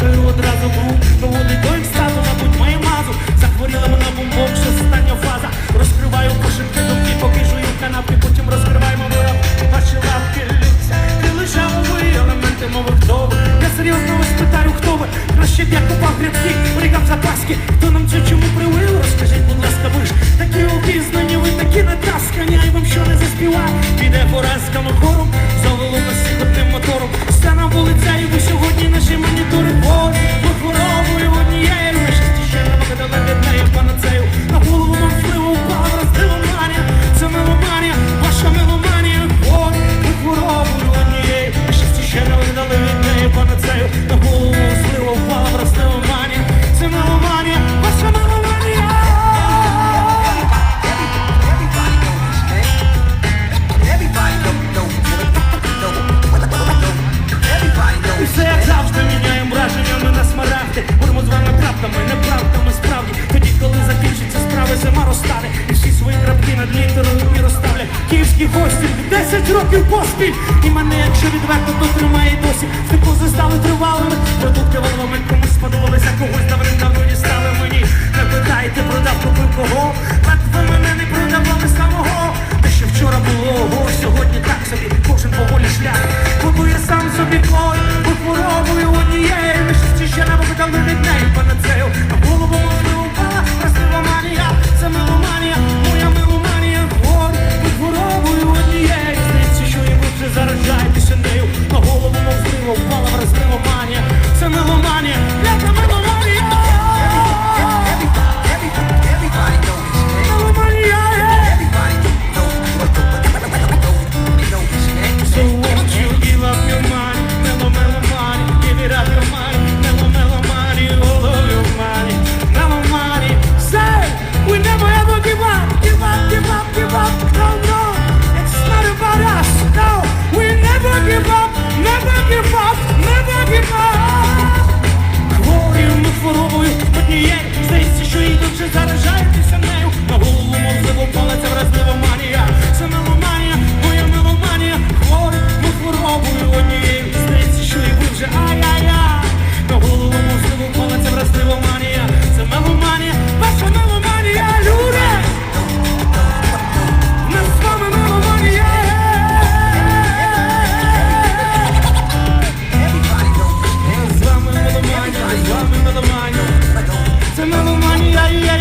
Крию одразу гру, доводить до екстазу, мабуть, має мазу. Захворіла вона бомбом, що остання фаза. Розкриваю кошельки, думки, поки жую канапки, потім розкриваємо вироб, ваші лапки лються. Ти лежав ви, елементи мови вдови. Я серйозно вас питаю, хто ви? Краще б я купав грибки, бригав запаски. Хто нам це чому привив? Розкажіть, будь ласка, ви ж такі обізнані, ви такі натаскані, а й вам що не заспівав. Піде поразками хором. над літерою і розставлять київський гості. Десять років поспіль. І мене, якщо відверто, то тримає досі. Степу застави тривалими. Продукти воно